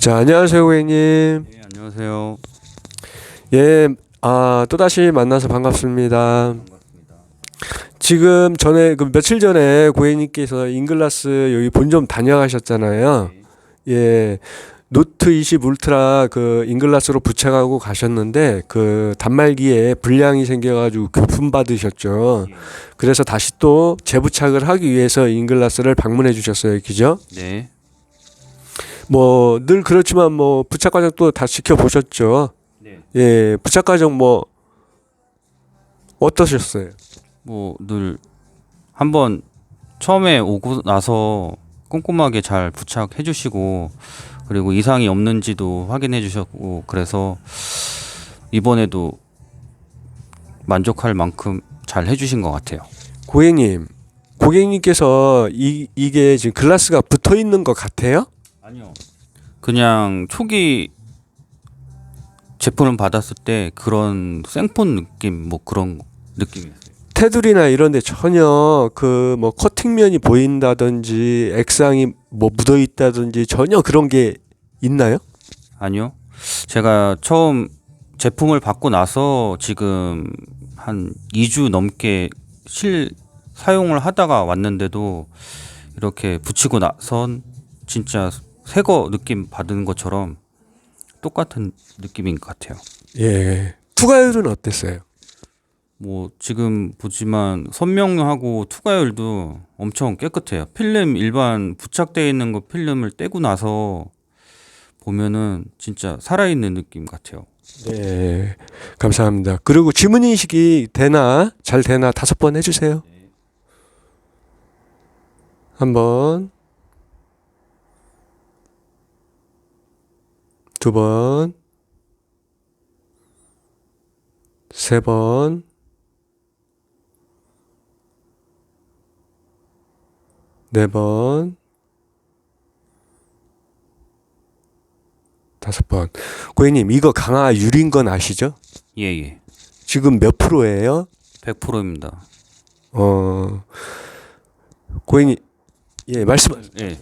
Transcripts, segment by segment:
자, 안녕하세요, 고객님. 네, 안녕하세요. 예, 아, 또다시 만나서 반갑습니다. 지금 전에, 그 며칠 전에 고객님께서 잉글라스 여기 본점 다녀가셨잖아요. 예, 노트 20 울트라 그 잉글라스로 부착하고 가셨는데 그 단말기에 불량이 생겨가지고 교품 받으셨죠. 그래서 다시 또 재부착을 하기 위해서 잉글라스를 방문해 주셨어요. 그죠? 네. 뭐 늘 그렇지만 뭐 부착 과정 또다 지켜보셨죠. 네. 예, 부착 과정 뭐 어떠셨어요? 뭐 늘 한번 처음에 오고 나서 꼼꼼하게 잘 부착해 주시고 그리고 이상이 없는지도 확인해 주셨고 그래서 이번에도 만족할 만큼 잘 해주신 것 같아요. 고객님, 고객님께서 이 이게 지금 글라스가 붙어 있는 것 같아요? 아니요. 그냥 초기 제품을 받았을 때 그런 생폰 느낌 뭐 그런 느낌이었어요. 테두리나 이런데 전혀 그 뭐 커팅면이 보인다든지 액상이 뭐 묻어 있다든지 전혀 그런 게 있나요? 아니요. 제가 처음 제품을 받고 나서 지금 한 2주 넘게 실 사용을 하다가 왔는데도 이렇게 붙이고 나선 진짜 새거 느낌 받은 것처럼 똑같은 느낌인 것 같아요. 예. 투과율은 어땠어요? 뭐 지금 보지만 선명하고 투과율도 엄청 깨끗해요. 필름 일반 부착되어 있는 거 필름을 떼고 나서 보면은 진짜 살아있는 느낌 같아요. 네, 감사합니다. 그리고 지문 인식이 되나 잘 되나 다섯 번 해주세요. 한 번, 두 번, 세 번, 네 번, 다섯 번. 고객님, 이거 강화 유리인 건 아시죠? 예 예. 지금 몇 프로예요? 100%입니다. 어, 고객님, 예, 말씀, 예.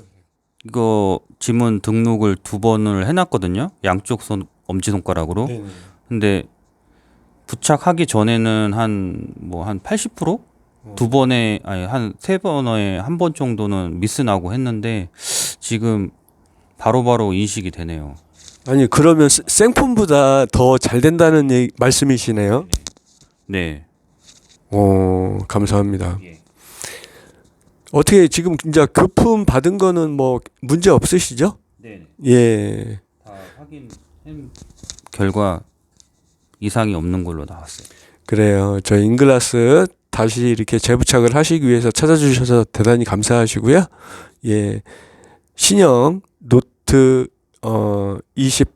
이거 지문 등록을 두 번을 해놨거든요. 양쪽 손 엄지 손가락으로. 네. 근데 부착하기 전에는 한 뭐 한 80%? 두 번에 아니 한 세 번에 한 번 정도는 미스 나고 했는데 지금 바로바로 인식이 되네요. 아니, 그러면 스- 생폰보다 더 잘 된다는 얘기, 말씀이시네요? 네. 어, 감사합니다. 예. 어떻게 지금 이제 교품 받은 거는 뭐 문제 없으시죠? 네. 예. 다 확인 결과 이상이 없는 걸로 나왔어요. 그래요. 저희 잉글라스 다시 이렇게 재부착을 하시기 위해서 찾아주셔서 대단히 감사하시고요. 예. 신형 노트 어, 20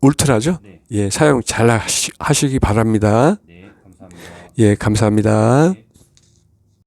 울트라죠? 네. 예, 사용 잘 하시, 하시기 바랍니다. 네, 감사합니다. 예, 감사합니다. 네.